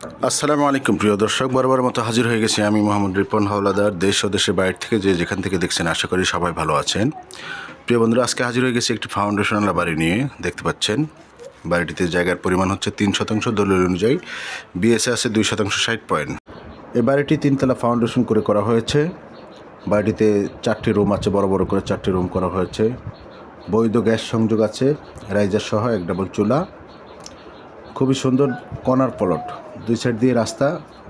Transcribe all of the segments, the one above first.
আসসালামু আলাইকুম, প্রিয় দর্শক। বারবার মতো হাজির হয়ে গেছি আমি মোহাম্মদ রিপন, হাওলাদার দেশ ও দেশের বাইরে থেকে যে যেখান থেকে দেখছেন, আশা করি সবাই ভালো আছেন। প্রিয় বন্ধুরা, আজকে হাজির হয়ে গেছি একটি ফাউন্ডেশনাল বাড়ি নিয়ে, দেখতে পাচ্ছেন। বাড়িটিতে জায়গার পরিমাণ হচ্ছে তিন শতাংশ, দলিল অনুযায়ী বিএসএ আছে দুই শতাংশ, ষাট পয়েন্ট। এই বাড়িটি তিনতলা ফাউন্ডেশন করে করা হয়েছে। বাড়িটিতে চারটি রুম আছে, বড় বড় করে চারটি রুম করা হয়েছে। বৈধ গ্যাস সংযোগ আছে, রাইজার সহ এক ডাবল চুলা। খুবই সুন্দর কর্নার প্লট। দুই সাইড দিয়ে রাস্তা।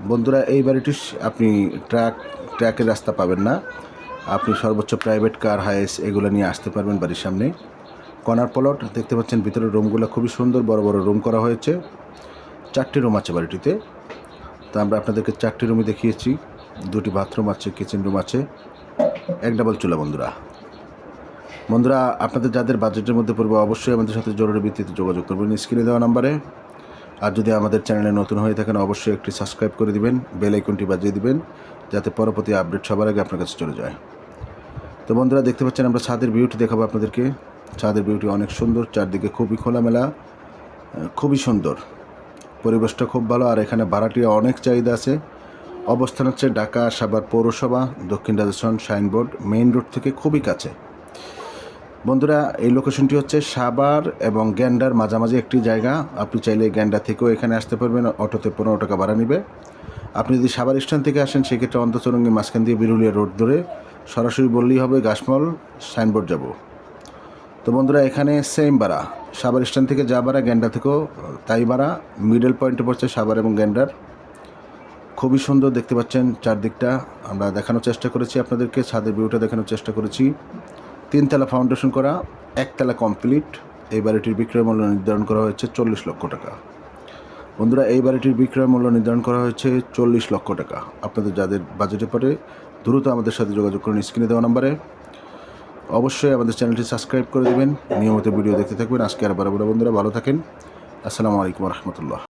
বন্ধুরা, এই বাড়িটি আপনি ট্রাক ট্র্যাকের রাস্তা পাবেন না। আপনি সর্বোচ্চ প্রাইভেট কার, হাইস এগুলো নিয়ে আসতে পারবেন বাড়ির সামনে। কর্নার প্লট, দেখতে পাচ্ছেন ভিতরের রুমগুলো খুবই সুন্দর, বড় বড় রুম করা হয়েছে। চারটি রুম আছে বাড়িটিতে। তো আমরা আপনাদেরকে চারটি রুমই দেখিয়েছি। দুটি বাথরুম আছে, কিচেন রুম আছে। এক ডাবল চুলা, বন্ধুরা। বন্ধুরা, আপনাদের যাদের বাজেটের মধ্যে পড়বে অবশ্যই আমাদের সাথে জরুরি ভিত্তিতে যোগাযোগ করবেন স্ক্রিনে দেওয়া নাম্বারে। আর যদি আমাদের চ্যানেলে নতুন হয়ে থাকেন, অবশ্যই একটি সাবস্ক্রাইব করে দিবেন, বেল আইকনটি বাজিয়ে দিবেন, যাতে পরবর্তী আপডেট সবার আগে আপনার কাছে চলে যায়। তো বন্ধুরা, দেখতে পাচ্ছেন আমরা ছাদের ভিউটি দেখাবো আপনাদেরকে। ছাদের ভিউটি অনেক সুন্দর, চারদিকে খুবই খোলামেলা খুবই সুন্দর। পরিবেশটা খুব ভালো, আর এখানে ভাড়াটিয়া অনেক চাহিদা আছে। অবস্থান হচ্ছে ঢাকা সাভার পৌরসভা, দক্ষিণ রাজস্থান সাইনবোর্ড, মেইন রোড থেকে খুবই কাছে। বন্ধুরা, এই লোকেশনটি হচ্ছে সাবার এবং গ্যান্ডার মাঝামাঝি একটি জায়গা। আপনি চাইলে গ্যান্ডা থেকেও এখানে আসতে পারবেন, অটোতে পনেরো টাকা ভাড়া নেবে। আপনি যদি সাবার স্ট্যান্ড থেকে আসেন, সেক্ষেত্রে অন্তচরঙ্গি মাঝখান দিয়ে বিরুলিয়া রোড ধরে সরাসরি বললেই হবে গাছমল, সাইনবোর্ড যাব। তো বন্ধুরা, এখানে সেম ভাড়া। সাবার স্ট্যান্ড থেকে যা ভাড়া গ্যান্ডা থেকেও, তাই ভাড়া। মিডল পয়েন্টে পড়ছে সাবার এবং গ্যান্ডার। খুবই সুন্দর দেখতে পাচ্ছেন চারদিকটা। আমরা দেখানোর চেষ্টা করেছি আপনাদেরকে, ছাদের ভিউটা দেখানোর চেষ্টা করেছি। তিনতলা ফাউন্ডেশন করা, একতলা কমপ্লিট এই বাড়িটির বিক্রয় মূল্য নির্ধারণ করা হয়েছে চল্লিশ লক্ষ টাকা। বন্ধুরা, এই বাড়িটির বিক্রয় মূল্য নির্ধারণ করা হয়েছে চল্লিশ লক্ষ টাকা। আপনাদের যাদের বাজেটে পড়ে, দ্রুত আমাদের সাথে যোগাযোগ করুন স্ক্রিনে দেওয়া নাম্বারে। অবশ্যই আমাদের চ্যানেলটি সাবস্ক্রাইব করে দেবেন। নিয়মিত ভিডিও দেখতে থাকবেন। আজকে আর বরাবর বন্ধুরা, ভালো থাকেন। আসসালামু আলাইকুম রহমতুল্লাহ।